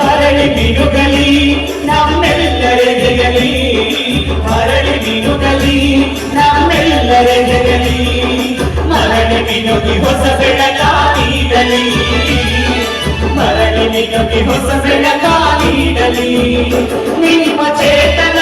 ಮರಳಿ ಮಿನುಗಲಿ ನಮ್ಮೆಲ್ಲರೆಗೆಯಲಿ ಮರಳಿ ಮಿನುಗಲಿ ನಮ್ಮೆಲ್ಲರೆಗೆಯಲಿ ಮರಳಿ ಮಿನುಗಿ ಹೊಸ ಬೆಳಕ ನೀಡಲಿ ಮರಳಿ ಮಿನುಗಿ ಹೊಸ ಬೆಳಕ ನೀಡಲಿ ನಿಮ್ಮ ಚೇತನ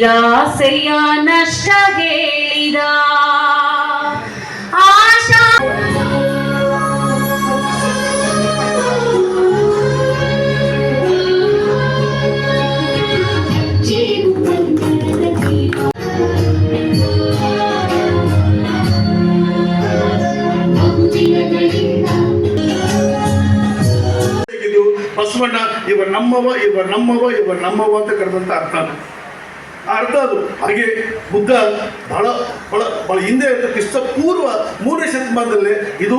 ನಿರಾಸೆಯ ನಷ್ಟ ಹೇಳಿದ ಆಶಾ ಬಸವಣ್ಣ ಇವ ನಮ್ಮವ ಇವ ನಮ್ಮವ ಇವ ನಮ್ಮವ ಅಂತ ಕರೆದಂತ ಅರ್ಥ. ಅರ್ಥ ಅದು ಹಾಗೆ ಬುದ್ಧ ಬಹಳ ಬಹಳ ಬಹಳ ಹಿಂದೆ ಕ್ರಿಸ್ತ ಪೂರ್ವ ಮೂರನೇ ಶತಮಾನದಲ್ಲೇ ಇದು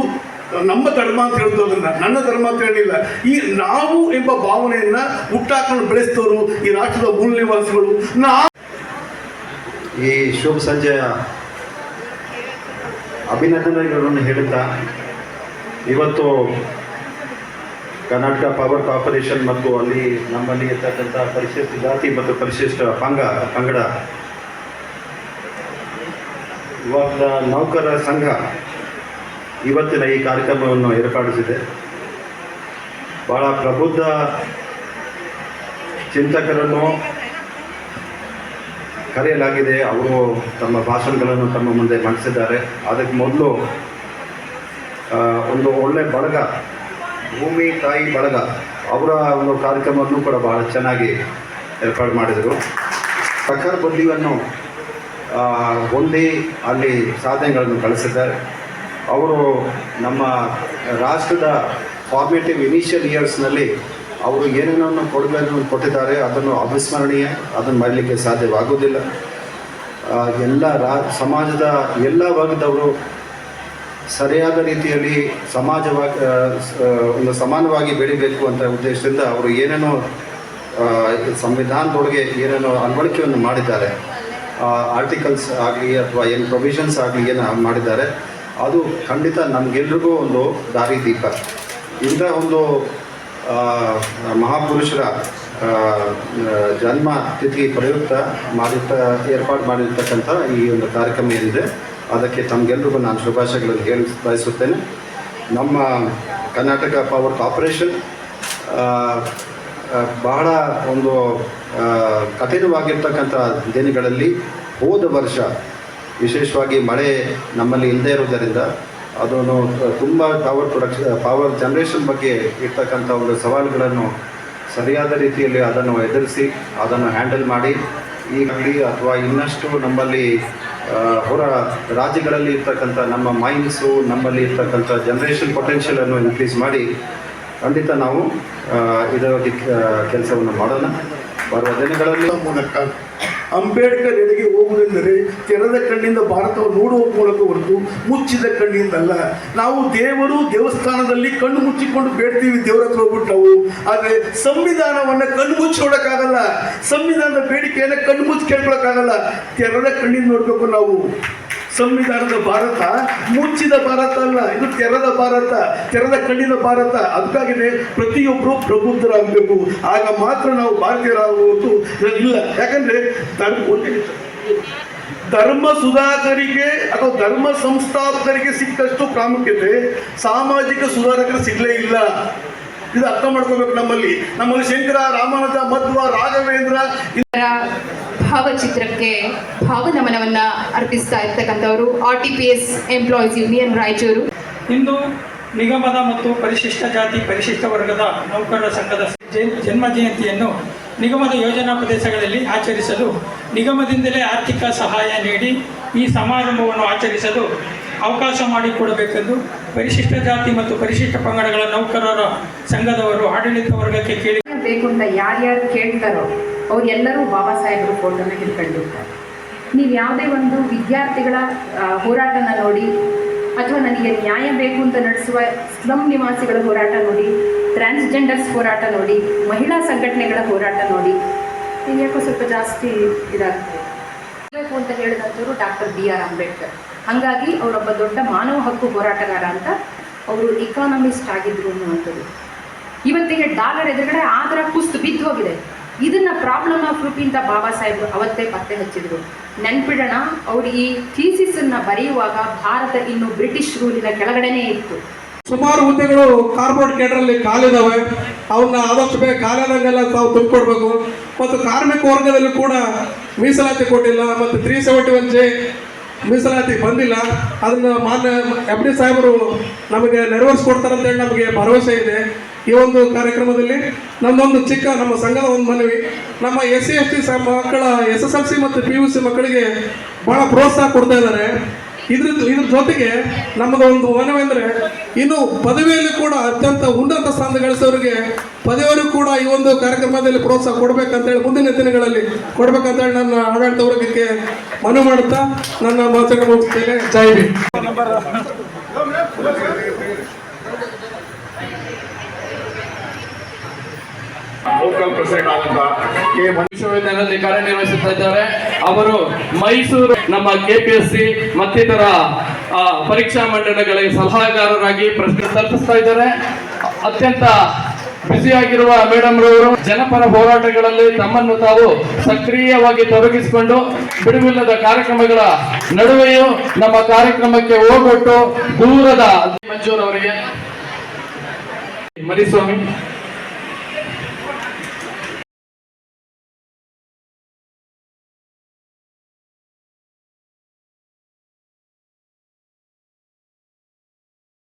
ನಮ್ಮ ಧರ್ಮ ಅಂತ ಹೇಳ್ತೋದನ್ನ ನನ್ನ ಧರ್ಮ ಅಂತ ಹೇಳಿಲ್ಲ. ಈ ನಾವು ಎಂಬ ಭಾವನೆಯನ್ನ ಹುಟ್ಟಾಕೊಂಡು ಬೆಳೆಸ್ತವರು ಈ ರಾಷ್ಟ್ರದ ಮೂಲ ನಿವಾಸಿಗಳು. ನಾ ಈ ಶುಭ ಸಂಜೆಯ ಅಭಿನಂದನೆಗಳನ್ನು ಹೇಳುತ್ತಾ, ಇವತ್ತು ಕರ್ನಾಟಕ ಪವರ್ ಕಾರ್ಪೊರೇಷನ್ ಮತ್ತು ಅಲ್ಲಿ ನಮ್ಮಲ್ಲಿ ಇರ್ತಕ್ಕಂಥ ಪರಿಶಿಷ್ಟ ಜಾತಿ ಮತ್ತು ಪರಿಶಿಷ್ಟ ಪಂಗ, ಪಂಗಡ. ಇವಾಗ ನೌಕರರ ಸಂಘ ಇವತ್ತಿನ ಈ ಕಾರ್ಯಕ್ರಮವನ್ನು ಏರ್ಪಡಿಸಿದೆ. ಭಾಳ ಪ್ರಬುದ್ಧ ಚಿಂತಕರನ್ನು ಕರೆಯಲಾಗಿದೆ. ಅವರು ತಮ್ಮ ಭಾಷಣಗಳನ್ನು ತಮ್ಮ ಮುಂದೆ ಮಂಡಿಸಿದ್ದಾರೆ. ಅದಕ್ಕೆ ಮೊದಲು ಒಂದು ಒಳ್ಳೆ ಬಳಗ ಭೂಮಿ, ತಾಯಿ, ಬಳಗ, ಅವರ ಒಂದು ಕಾರ್ಯಕ್ರಮವನ್ನು ಕೂಡ ಬಹಳ ಚೆನ್ನಾಗಿ ಏರ್ಪಾಡು ಮಾಡಿದರು. ಸಖರ್ ಬುದ್ಧಿಯನ್ನು ಹೊಂದಿ ಅಲ್ಲಿ ಸಾಧನೆಗಳನ್ನು ಕಳಿಸಿದ್ದಾರೆ ಅವರು ನಮ್ಮ ರಾಷ್ಟ್ರದ ಫಾರ್ಮೇಟಿವ್ ಇನಿಷಿಯಲ್ ಇಯರ್ಸ್ನಲ್ಲಿ ಅವರು ಏನೇನನ್ನು ಕೊಡುಗೆಯನ್ನು ಕೊಟ್ಟಿದ್ದಾರೆ, ಅದನ್ನು ಅವಿಸ್ಮರಣೀಯ, ಅದನ್ನು ಮಾಡಲಿಕ್ಕೆ ಸಾಧ್ಯವಾಗುವುದಿಲ್ಲ. ಎಲ್ಲ ರಾ, ಸಮಾಜದ ಎಲ್ಲ ವರ್ಗದವರು ಸರಿಯಾದ ರೀತಿಯಲ್ಲಿ ಸಮಾಜವಾಗಿ ಒಂದು ಸಮಾನವಾಗಿ ಬೆಳಿಬೇಕು ಅಂತ ಉದ್ದೇಶದಿಂದ ಅವರು ಏನೇನೋ ಸಂವಿಧಾನದೊಳಗೆ ಏನೇನೋ ಅಳವಡಿಕೆಯನ್ನು ಮಾಡಿದ್ದಾರೆ. ಆರ್ಟಿಕಲ್ಸ್ ಆಗಲಿ ಅಥವಾ ಏನು ಪ್ರೊವಿಷನ್ಸ್ ಆಗಲಿ ಏನು ಮಾಡಿದ್ದಾರೆ. ಅದು ಖಂಡಿತ ನಮಗೆಲ್ರಿಗೂ ಒಂದು ದಾರಿ ದೀಪ. ಇಂಥ ಒಂದು ಮಹಾಪುರುಷರ ಜನ್ಮ ತಿಥಿ ಪ್ರಯುಕ್ತ ಮಾಡಿರ್ತ ಏರ್ಪಾಡು ಮಾಡಿರ್ತಕ್ಕಂಥ ಈ ಒಂದು ಕಾರ್ಯಕ್ರಮ ಏನಿದೆ ಅದಕ್ಕೆ ತಮಗೆಲ್ರಿಗೂ ನಾನು ಶುಭಾಶಯಗಳನ್ನು ಹೇಳಿ ಬಯಸುತ್ತೇನೆ. ನಮ್ಮ ಕರ್ನಾಟಕ ಪವರ್ ಕಾರ್ಪೊರೇಷನ್ ಬಹಳ ಒಂದು ಕಠಿಣವಾಗಿರ್ತಕ್ಕಂಥ ದಿನಗಳಲ್ಲಿ ಹೋದ ವರ್ಷ ವಿಶೇಷವಾಗಿ ಮಳೆ ನಮ್ಮಲ್ಲಿ ಇಲ್ಲದೇ ಇರುವುದರಿಂದ ಅದನ್ನು ತುಂಬ ಪವರ್ ಪ್ರೊಡಕ್ಷನ್ ಪವರ್ ಜನ್ರೇಷನ್ ಬಗ್ಗೆ ಇರ್ತಕ್ಕಂಥ ಒಂದು ಸವಾಲುಗಳನ್ನು ಸರಿಯಾದ ರೀತಿಯಲ್ಲಿ ಅದನ್ನು ಎದುರಿಸಿ, ಅದನ್ನು ಹ್ಯಾಂಡಲ್ ಮಾಡಿ ಈಗಲಿ ಅಥವಾ ಇನ್ನಷ್ಟು ನಮ್ಮಲ್ಲಿ ಹೊರ ರಾಜ್ಯಗಳಲ್ಲಿ ಇರ್ತಕ್ಕಂಥ ನಮ್ಮ ಮೈಂಡ್ಸು ನಮ್ಮಲ್ಲಿ ಇರ್ತಕ್ಕಂಥ ಜನ್ರೇಷನ್ ಪೊಟೆನ್ಷಿಯಲನ್ನು ಇನ್ಕ್ರೀಸ್ ಮಾಡಿ ಖಂಡಿತ ನಾವು ಇದರ ಕೆಲಸವನ್ನು ಮಾಡೋಣ. ಬರುವ ದಿನಗಳಲ್ಲಿ ಮೂಲಕ ಅಂಬೇಡ್ಕರ್ ಎಡೆಗೆ ಹೋಗುವುದೆಂದರೆ ತೆರೆದ ಕಣ್ಣಿಂದ ಭಾರತವನ್ನು ನೋಡುವ ಮೂಲಕ ಹೊರತು ಮುಚ್ಚಿದ ಕಣ್ಣಿಂದಲ್ಲ. ನಾವು ದೇವರು ದೇವಸ್ಥಾನದಲ್ಲಿ ಕಣ್ಣು ಮುಚ್ಚಿಕೊಂಡು ಬೇಡ್ತೀವಿ ದೇವರ ಹತ್ರ ಹೋಗ್ಬಿಟ್ಟು ನಾವು. ಆದರೆ ಸಂವಿಧಾನವನ್ನು ಕಣ್ಣು ಮುಚ್ಚಿ ನೋಡೋಕ್ಕಾಗಲ್ಲ. ಸಂವಿಧಾನದ ಬೇಡಿಕೆಯನ್ನು ಕಣ್ಣು ಮುಚ್ಚಿ ಕೇಳ್ಕೊಳಕ್ಕಾಗಲ್ಲ. ತೆರೆದ ಕಣ್ಣಿಂದ ನೋಡಬೇಕು ನಾವು. ಸಂವಿಧಾನದ ಭಾರತ ಮುಚ್ಚಿದ ಭಾರತ ಅಲ್ಲ, ಇದು ತೆರೆದ ಭಾರತ, ತೆರೆದ ಕಣ್ಣಿನ ಭಾರತ. ಅದಕ್ಕಾಗಿದೆ ಪ್ರತಿಯೊಬ್ಬರು ಪ್ರಬುದ್ಧರಾಗಬೇಕು. ಆಗ ಮಾತ್ರ ನಾವು ಭಾರತೀಯರಾಗುವುದು. ಇಲ್ಲ, ಯಾಕಂದ್ರೆ ಧರ್ಮ ಸುಧಾರಕರಿಗೆ ಸುಧಾಕರಿಗೆ ಅಥವಾ ಧರ್ಮ ಸಂಸ್ಥಾಪಕರಿಗೆ ಸಿಕ್ಕಷ್ಟು ಪ್ರಾಮುಖ್ಯತೆ ಸಾಮಾಜಿಕ ಸುಧಾರಕರು ಸಿಗಲೇ ಇಲ್ಲ. ಇದು ಅರ್ಥ ಮಾಡ್ಕೋಬೇಕು ನಮ್ಮಲ್ಲಿ. ನಮ್ಮಲ್ಲಿ ಶಂಕರ, ರಾಮಾನುಜ, ಮಧ್ವ, ರಾಘವೇಂದ್ರ ಭಾವಚಿತ್ರಕ್ಕೆ ಭಾವನಮನವನ್ನ ಅರ್ಪಿಸ್ತಾ ಇರ್ತಕ್ಕಂಥವರು R T P S employees union Raichur. ಇಂದು ನಿಗಮದ ಮತ್ತು ಪರಿಶಿಷ್ಟ ಜಾತಿ, ಪರಿಶಿಷ್ಟ ವರ್ಗದ ನೌಕರರ ಸಂಘದ ಜನ್- ಜನ್ಮ ಜಯಂತಿಯನ್ನು ನಿಗಮದ ಯೋಜನಾ ಪ್ರದೇಶಗಳಲ್ಲಿ ಆಚರಿಸಲು ನಿಗಮದಿಂದಲೇ ಆರ್ಥಿಕ ಸಹಾಯ ನೀಡಿ ಈ ಸಮಾರಂಭವನ್ನು ಆಚರಿಸಲು ಅವಕಾಶ ಮಾಡಿಕೊಡಬೇಕೆಂದು ಪರಿಶಿಷ್ಟ ಜಾತಿ ಮತ್ತು ಪರಿಶಿಷ್ಟ ಪಂಗಡಗಳ ನೌಕರರ ಸಂಘದವರು ಆಡಳಿತ ವರ್ಗಕ್ಕೆ ಕೇಳಿ ಬೇಕು ಅಂತ ಯಾರ್ಯಾರು ಕೇಳ್ತಾರೋ ಅವರೆಲ್ಲರೂ ಬಾಬಾ ಸಾಹೇಬರು ಫೋಟೋನ ಹಿಡ್ಕೊಂಡಿರ್ತಾರೆ. ನೀವು ಯಾವುದೇ ಒಂದು ವಿದ್ಯಾರ್ಥಿಗಳ ಹೋರಾಟನ ನೋಡಿ ಅಥವಾ ನನಗೆ ನ್ಯಾಯ ಬೇಕು ಅಂತ ನಡೆಸುವ ಸ್ಲಮ್ ನಿವಾಸಿಗಳ ಹೋರಾಟ ನೋಡಿ ಟ್ರಾನ್ಸ್ಜೆಂಡರ್ಸ್ ಹೋರಾಟ ನೋಡಿ, ಮಹಿಳಾ ಸಂಘಟನೆಗಳ ಹೋರಾಟ ನೋಡಿ ಯಾಕೋ ಸ್ವಲ್ಪ ಜಾಸ್ತಿ ಇದಾಗ್ತದೆ. ಬೇಕು ಅಂತ ಹೇಳಿದಂಥವ್ರು ಡಾಕ್ಟರ್ ಬಿ ಆರ್ ಅಂಬೇಡ್ಕರ್. ಹಾಗಾಗಿ ಅವರೊಬ್ಬ ದೊಡ್ಡ ಮಾನವ ಹಕ್ಕು ಹೋರಾಟಗಾರ ಅಂತ ಅವರು ಇಕಾನಮಿಸ್ಟ್ ಆಗಿದ್ರು ಅನ್ನುವಂಥದ್ದು. ಇವತ್ತಿಗೆ ಡಾಲರ್ ಎದುರುಗಡೆ ಆ ಥರ ಕುಸ್ತು ಬಿದ್ದು ಹೋಗಿದೆ. ಇದನ್ನ ಪ್ರಾಬ್ಲಮ್ ಆಫ್ ರೂಪಿ ಅಂತ ಬಾಬಾ ಸಾಹೇಬರು ಅವತ್ತೇ ಪತ್ತೆ ಹಚ್ಚಿದ್ರು. ನೆನ್ಪಿಡೋಣ, ಅವ್ರು ಈ ಥೀಸಿಸ್ ಅನ್ನ ಬರೆಯುವಾಗ ಭಾರತ ಇನ್ನು ಬ್ರಿಟಿಷ್ ರೂಲಿನ ಕೆಳಗಡೆನೇ ಇತ್ತು. ಸುಮಾರು ಹುದ್ದೆಗಳು ಕಾರ್ಪೊರೇಟ್ ಕೇಟರಲ್ಲಿ ಕಾಲಿದಾವೆ. ಅವನ್ನ ಆದಷ್ಟು ಬೇಗ ಖಾಲಿಯಾದಂಗೆಲ್ಲ ತಾವು ತುಂಬಿಕೊಡ್ಬೇಕು. ಮತ್ತು ಕಾರ್ಮಿಕ ವರ್ಗದಲ್ಲಿ ಕೂಡ ಮೀಸಲಾತಿ ಕೊಟ್ಟಿಲ್ಲ. ಮತ್ತು ತ್ರೀ ಸೆವೆಂಟಿ ಒನ್ ಜೆ ಮೀಸಲಾತಿ ಬಂದಿಲ್ಲ. ಅದನ್ನ ಮಾನ್ಯ ಎಫ್ ಡಿ ಸಾಹೇಬರು ನಮಗೆ ನೆರವೇರಿಸ್ಕೊಡ್ತಾರಂತೇಳಿ ನಮಗೆ ಭರವಸೆ ಇದೆ. ಈ ಒಂದು ಕಾರ್ಯಕ್ರಮದಲ್ಲಿ ನಮ್ಮೊಂದು ಚಿಕ್ಕ, ನಮ್ಮ ಸಂಘದ ಒಂದು ಮನವಿ, ನಮ್ಮ ಎಸ್ ಸಿ ಎಸ್ ಟಿ ಮಕ್ಕಳ ಎಸ್ ಎಸ್ ಎಲ್ ಸಿ ಮತ್ತು ಪಿ ಯು ಸಿ ಮಕ್ಕಳಿಗೆ ಭಾಳ ಪ್ರೋತ್ಸಾಹ ಕೊಡ್ತಾ ಇದ್ದಾರೆ. ಇದ್ರ ಇದ್ರ ಜೊತೆಗೆ ನಮ್ಮದು ಒಂದು ವನವೆಂದರೆ ಇನ್ನು ಪದವಿಯಲ್ಲಿ ಕೂಡ ಅತ್ಯಂತ ಉನ್ನತ ಸ್ಥಾನ ಗಳಿಸೋರಿಗೆ ಪದವಿಯವರು ಕೂಡ ಈ ಒಂದು ಕಾರ್ಯಕ್ರಮದಲ್ಲಿ ಪ್ರೋತ್ಸಾಹ ಕೊಡ್ಬೇಕಂತೇಳಿ ಮುಂದಿನ ದಿನಗಳಲ್ಲಿ ಕೊಡ್ಬೇಕಂತೇಳಿ ನನ್ನ ಆಡಳಿತ ವರ್ಗಕ್ಕೆ ಮನವಿ ಮಾಡುತ್ತಾ ನನ್ನ ಮಾತನ್ನು ಮುಗಿಸ್ತೇನೆ. ಜೈ ಭೀಮ್ ಲೋಕಲ್ ಪ್ರೆಸಿಡೆಂಟ್ ಆದಂತ ಕೆ ವಿಶ್ವವಿದ್ಯಾಲಯದಲ್ಲಿ ಕಾರ್ಯನಿರ್ವಹಿಸುತ್ತಾ ಇದ್ದಾರೆ. ಅವರು ಮೈಸೂರು ನಮ್ಮ ಕೆಪಿಎಸ್ಸಿ ಮತ್ತಿತರ ಪರೀಕ್ಷಾ ಮಂಡಳಿಗಳಿಗೆ ಸಲಹಾಗಾರರಾಗಿ ಪ್ರಶ್ನೆ ತಲುಪಿಸ್ತಾ ಇದ್ದಾರೆ. ಅತ್ಯಂತ ಬ್ಯುಸಿಯಾಗಿರುವ ಮೇಡಮ್ ರವರು ಜನಪರ ಹೋರಾಟಗಳಲ್ಲಿ ತಮ್ಮನ್ನು ತಾವು ಸಕ್ರಿಯವಾಗಿ ತೊಡಗಿಸಿಕೊಂಡು ಬಿಡುವಿಲ್ಲದ ಕಾರ್ಯಕ್ರಮಗಳ ನಡುವೆಯೂ ನಮ್ಮ ಕಾರ್ಯಕ್ರಮಕ್ಕೆ ಹೋಗೊಟ್ಟು ದೂರದ ಮಂಜೂರವರಿಗೆ ಮರಿಸ್ವಾಮಿ